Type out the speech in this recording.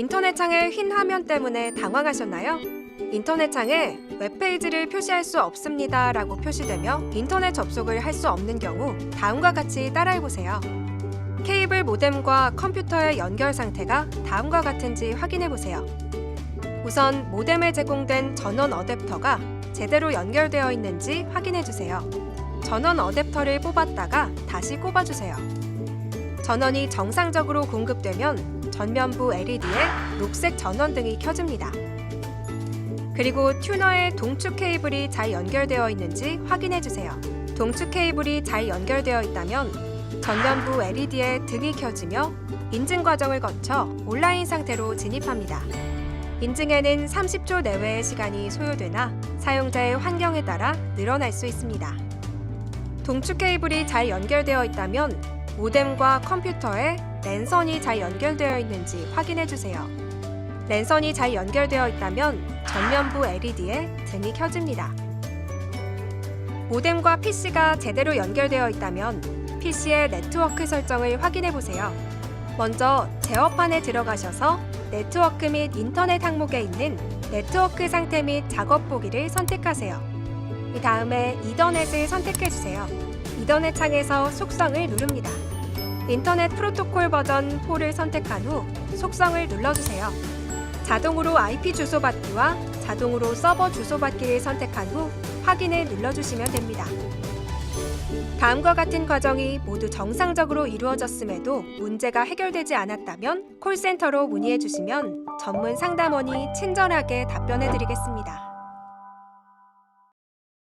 인터넷 창의 흰 화면 때문에 당황하셨나요? 인터넷 창에 웹페이지를 표시할 수 없습니다 라고 표시되며 인터넷 접속을 할 수 없는 경우 다음과 같이 따라해보세요. 케이블 모뎀과 컴퓨터의 연결 상태가 다음과 같은지 확인해보세요. 우선 모뎀에 제공된 전원 어댑터가 제대로 연결되어 있는지 확인해주세요. 전원 어댑터를 뽑았다가 다시 꼽아주세요. 전원이 정상적으로 공급되면 전면부 LED에 녹색 전원등이 켜집니다. 그리고 튜너의 동축 케이블이 잘 연결되어 있는지 확인해 주세요. 동축 케이블이 잘 연결되어 있다면 전면부 LED에 등이 켜지며 인증 과정을 거쳐 온라인 상태로 진입합니다. 인증에는 30초 내외의 시간이 소요되나 사용자의 환경에 따라 늘어날 수 있습니다. 동축 케이블이 잘 연결되어 있다면 모뎀과 컴퓨터에 랜선이 잘 연결되어 있는지 확인해 주세요. 랜선이 잘 연결되어 있다면 전면부 LED에 등이 켜집니다. 모뎀과 PC가 제대로 연결되어 있다면 PC의 네트워크 설정을 확인해 보세요. 먼저 제어판에 들어가셔서 네트워크 및 인터넷 항목에 있는 네트워크 상태 및 작업 보기를 선택하세요. 이 다음에 이더넷을 선택해 주세요. 이더넷 창에서 속성을 누릅니다. 인터넷 프로토콜 버전 4를 선택한 후 속성을 눌러주세요. 자동으로 IP 주소 받기와 자동으로 서버 주소 받기를 선택한 후 확인을 눌러주시면 됩니다. 다음과 같은 과정이 모두 정상적으로 이루어졌음에도 문제가 해결되지 않았다면 콜센터로 문의해 주시면 전문 상담원이 친절하게 답변해 드리겠습니다.